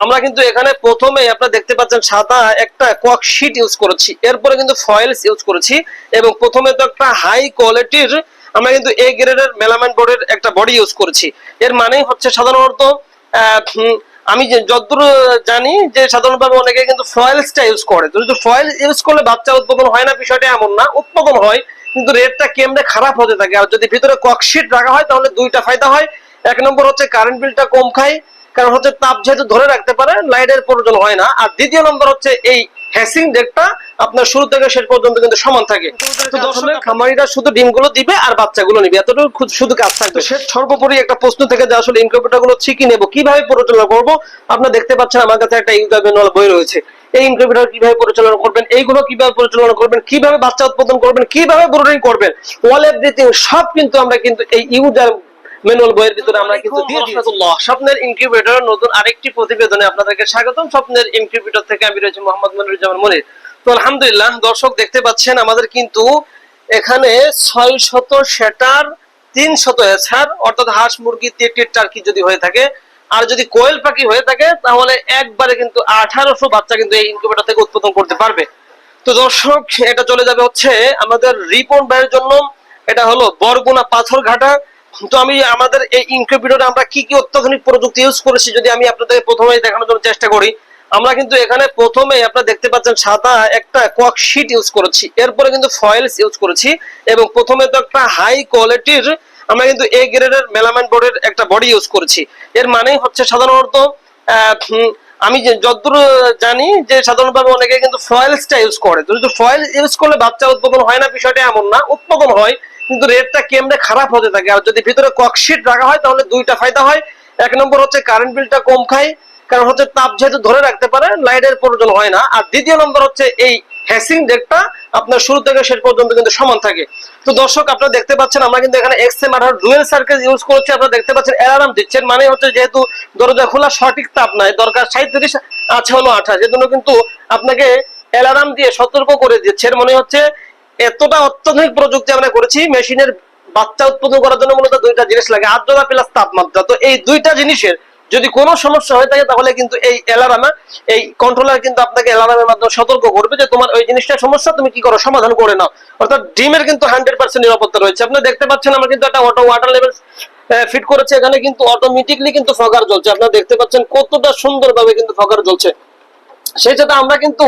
আমরা কিন্তু এখানে প্রথমে আপনারা দেখতে পাচ্ছেন সাদা একটা কক শিট ইউজ করেছি। এরপরে কিন্তু ফয়েলস ইউজ করেছি এবং প্রথমে তো একটা হাই কোয়ালিটির আমরা কিন্তু এ গ্রেডের মেলামাইন বোর্ডের একটা বডি ইউজ করেছি। এর মানেই হচ্ছে সাধারণত আমি যতদূর জানি যে সাধারণভাবে অনেকে কিন্তু ফয়েলসটা ইউজ করে। যদি ফয়েল ইউজ করলে বাচ্চা উৎপাদন হয় না, বিষয়টা এমন না উৎপাদন হয়, কিন্তু রেটটা কেমনে খারাপ হতে থাকে? আর যদি ভিতরে ককশিট রাখা হয়, তাহলে দুইটা ফায়দা হয়। এক নম্বর হচ্ছে কারেন্ট বিলটা কম খায় কারণ হচ্ছে তাপ যেহেতু ধরে রাখতে পারে লাইটের প্রয়োজন হয় না। আর দ্বিতীয় নম্বর হচ্ছে এই হ্যাসিং ডেটটা আপনার শুরু থেকে শেষ পর্যন্ত কিন্তু সমান থাকে। তো দর্শক খামারিরা শুধু ডিমগুলো দিবে আর বাচ্চাগুলো নিবে। এতটুকু শুধু কাজ থাকবে। সে সর্বোপরি একটা প্রশ্ন থেকে যে আসলে ইনকিউবেটরগুলো ঠিকই নেব কীভাবে পরিচালনা করব? আপনারা দেখতে পাচ্ছেন আমার কাছে একটা ইউজার ম্যানুয়াল বই রয়েছে। এই ইনকিউবেটর কীভাবে পরিচালনা করবেন এইগুলো কীভাবে পরিচালনা করবেন কীভাবে বাচ্চা উৎপাদন করবেন কীভাবে ব্রুডিং করবেন অল এভরিথিং সব কিন্তু আমরা কিন্তু এই ইউজার ম্যানুয়াল বইয়ের ভিতরে আমরা কিন্তু দিয়ে দিয়েছি। স্বপ্নের ইনকিউবেটর নতুন আরেকটি প্রতিবেদনে আপনাদেরকে স্বাগতম। স্বপ্নের ইনকিউবেটর থেকে আমি রয়েছি মোহাম্মদ মনিরুজ্জামান মনির। তো আলহামদুলিল্লাহ দর্শক দেখতে পাচ্ছেন আমাদের কিন্তু এখানে ছয় শত সেটার তিন শত এছাড় অর্থাৎ হাঁস মুরগি তেটির টার্কি যদি হয়ে থাকে আর যদি কোয়েল পাখি হয়ে থাকে তাহলে একবারে কিন্তু আঠারোশো বাচ্চা কিন্তু এই ইনকিউবেটর থেকে উৎপাদন করতে পারবে। তো দর্শক এটা চলে যাবে হচ্ছে আমাদের রিপন ভাইয়ের জন্য। এটা হলো বরগুনা পাথর ঘাটা তো আমি আমাদের এই ইনকিউবেটরে আমরা কি কি অত্যাধুনিক প্রযুক্তি ইউজ করেছি যদি আমি আপনাদের প্রথমেই দেখানোর জন্য চেষ্টা করি, আমরা কিন্তু এখানে প্রথমে আপনারা দেখতে পাচ্ছেন সাদা একটা কক ইউজ করেছি। এরপরে কিন্তু ফয়েলস ইউজ করেছি এবং প্রথমে তো একটা হাই কোয়ালিটির আমরা কিন্তু এ গ্রেডের মেলামাইন বোর্ডের একটা বডি ইউজ করেছি। এর মানেই হচ্ছে সাধারণত আমি যতদূর জানি যে সাধারণভাবে অনেকে কিন্তু ফয়েলসটা ইউজ করে। যদি ফয়েল ইউজ করলে বাচ্চা উৎপাদন হয় না, বিষয়টা এমন না, উৎপাদন হয়। কিন্তু রেটটা কেমনে খারাপ হতে থাকে? আর যদি ভিতরে ককশিট রাখা হয়, তাহলে দুইটা ফায়দা হয়। এক নম্বর হচ্ছে কারেন্ট বিলটা কম খায়, কারণ হচ্ছে তাপ যেহেতু ধরে রাখতে পারে লাইটের প্রয়োজন হয় না। আর দ্বিতীয় নম্বর হচ্ছে এই হ্যাসিং ডেটটা আপনার শুরু থেকে শেষ পর্যন্ত কিন্তু সমান থাকে। তো দর্শক, আপনারা দেখতে পাচ্ছেন, আমরা কিন্তু এখানে এক্স এম আঠারো ডুয়েল সার্কেল ইউজ করছি। আপনারা দেখতে পাচ্ছেন অ্যালার্ম দিচ্ছেন মানে হচ্ছে যেহেতু দরজা খোলা সঠিক তাপ নাই, দরকার সাঁত্রিশ আছে হলো আঠাশ। এজন্য কিন্তু আপনাকে অ্যালার্ম দিয়ে সতর্ক করে দিচ্ছে। এর মনে হচ্ছে এতটা অত্যাধুনিক প্রযুক্তি আমরা করেছি, মেশিনের বাচ্চা উৎপাদন করার জন্য মূলত দুইটা জিনিস লাগে আর্দ্রতা প্লাস তাপমাত্রা। তো এই দুইটা জিনিসের যদি কোনো সমস্যা হয়ে থাকে, তাহলে কিন্তু এই অ্যালার্মে এই কন্ট্রোলার কিন্তু আপনাকে অ্যালার্মের মাধ্যমে সতর্ক করবে যে তোমার ওই জিনিসটা সমস্যা, তুমি কি করো? সমাধান করে নাও। অর্থাৎ ডিমের কিন্তু হান্ড্রেড পার্সেন্ট নিরাপত্তা রয়েছে। আপনি দেখতে পাচ্ছেন, আমরা কিন্তু একটা অটো ওয়াটার লেভেল ফিট করেছে। এখানে কিন্তু অটোমেটিকলি কিন্তু ফগার জ্বলছে। আপনারা দেখতে পাচ্ছেন কতটা সুন্দরভাবে কিন্তু ফগার জ্বলছে। সেই সাথে আমরা কিন্তু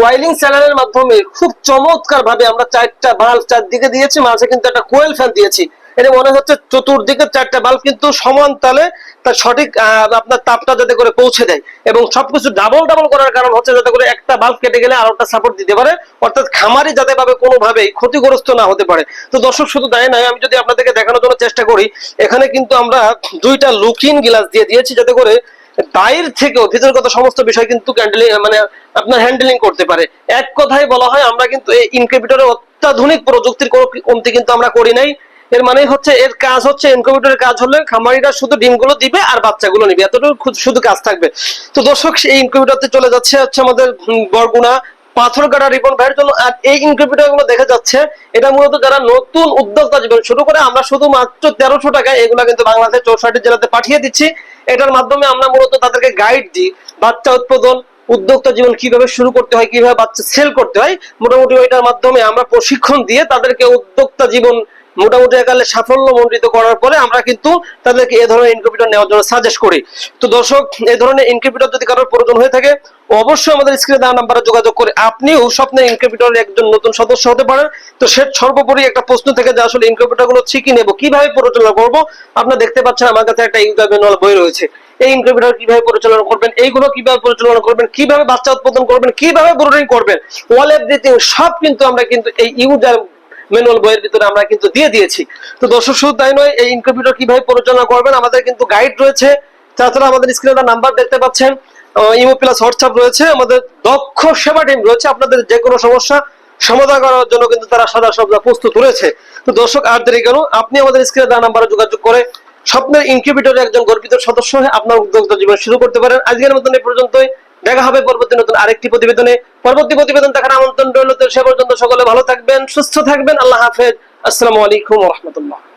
ওয়াইলিং স্যালারের মাধ্যমে খুব চমৎকার ভাবে আমরা চারটা বাল্ব চারদিকে দিয়েছি, মাঝে কিন্তু একটা কোয়েল ফ্যান দিয়েছি। এটা মনে হচ্ছে চতুর্দিকে চারটা বাল্ব কিন্তু সমান তালে তার সঠিক আপনার তাপটা যাতে করে পৌঁছে দেয় এবং সবকিছু ডাবল ডাবল করার কারণ হচ্ছে যাতে করে একটা বাল্ব কেটে গেলে আরেকটা সাপোর্ট দিতে পারে। অর্থাৎ খামারি যাতে ভাবে কোনোভাবেই ক্ষতিগ্রস্ত না হতে পারে। তো দর্শক, শুধু তাই নয়, আমি যদি আপনাদেরকে দেখানোর জন্য চেষ্টা করি, এখানে কিন্তু আমরা দুইটা লুকিন গ্লাস দিয়ে দিয়েছি যাতে করে বাইর থেকেও ভিতরগত সমস্ত বিষয় কিন্তু ক্যান্ডেলিং মানে আপনার হ্যান্ডেলিং করতে পারে। এক কথায় বলা হয় আমরা কিন্তু এই ইনকিউবেটরে অত্যাধুনিক প্রযুক্তির কোনো কমতি কিন্তু আমরা করি নাই। এর মানে হচ্ছে এর কাজ হচ্ছে ইনকিউবেটরের কাজ হলে খামারিরা শুধু ডিমগুলো দিবে আর বাচ্চাগুলো নিবে। এতটুকু শুধু কাজ থাকবে। তো দর্শক এই ইনকিউবেটরতে চলে যাচ্ছে হচ্ছে আমাদের উম, বরগুনা পাথরঘাটা রিপন ভাইয়ের জন্য আর এই ইনকিউবেটরগুলো দেখা যাচ্ছে। এটা মূলত যারা নতুন উদ্যোক্তা জীবন শুরু করে, আমরা শুধুমাত্র তেরোশো টাকায় এগুলো কিন্তু বাংলাদেশের চৌষট্টি জেলাতে পাঠিয়ে দিচ্ছি। এটার মাধ্যমে আমরা মূলত তাদেরকে গাইড দিই, বাচ্চা উৎপাদন, উদ্যোক্তা জীবন কীভাবে শুরু করতে হয়, কীভাবে বাচ্চা সেল করতে হয়। মোটামুটি এটার মাধ্যমে আমরা প্রশিক্ষণ দিয়ে তাদেরকে উদ্যোক্তা জীবন মোটামুটি একালে সাফল্য মণ্ডিত করার পরে আমরা কিন্তু তাদেরকে এ ধরনের ইনকিউবেটর নেওয়ার জন্য সাজেস্ট করি। তো দর্শক এই ধরনের ইনকিউবেটর যদি কারোর প্রয়োজন হয়ে থাকে, অবশ্যই আমাদের স্ক্রিনে দেওয়া নাম্বারে যোগাযোগ করে আপনিও স্বপ্নের ইনকিউবেটরের একজন নতুন সদস্য হতে পারেন। তো সে সর্বোপরি একটা প্রশ্ন থেকে যে আসলে ইনকিউবেটরগুলো ঠিকই নেব, কীভাবে পরিচালনা করব, আপনারা দেখতে পাচ্ছেন আমার কাছে একটা ইউজার ম্যানুয়াল বই রয়েছে। এই ইনকিউবেটর কীভাবে পরিচালনা করবেন, এইগুলো কীভাবে পরিচালনা করবেন, কীভাবে বাচ্চা উৎপাদন করবেন, কীভাবে ব্রুডিং করবেন অল এভরিথিং সব কিন্তু আমরা কিন্তু এই ইউজার ম্যানুয়াল বইয়ের ভিতরে আমরা কিন্তু দিয়ে দিয়েছি। তো দর্শক, শুধু তাই নয়, এই ইনকিউবেটর কীভাবে পরিচালনা করবেন, আমাদের কিন্তু গাইড রয়েছে। তাছাড়া আমাদের স্ক্রিনে নাম্বার দেখতে পাচ্ছেন ইমো প্লাস হোয়াটসঅ্যাপ রয়েছে, আমাদের দক্ষ সেবা টিম রয়েছে। আপনাদের যে কোনো সমস্যা সমাধান করার জন্য কিন্তু তারা সাদা সবজা প্রস্তুত রয়েছে। তো দর্শক, আর দেরি কেন, আপনি আমাদের স্ক্রিনে দেওয়া নাম্বারে যোগাযোগ করে স্বপ্নের ইনকিউবেটরের একজন গর্বিত সদস্য হয়ে আপনার উদ্যোক্তা জীবন শুরু করতে পারেন। আজকের মতন এই পর্যন্তই। দেখা হবে পরবর্তী নতুন আরেকটি প্রতিবেদনে। পরবর্তী প্রতিবেদন দেখার আমন্ত্রণ রইল। তো সে পর্যন্ত সকলে ভালো থাকবেন, সুস্থ থাকবেন। আল্লাহ হাফেজ। আসসালামু আলাইকুম রহমতুল্লাহ।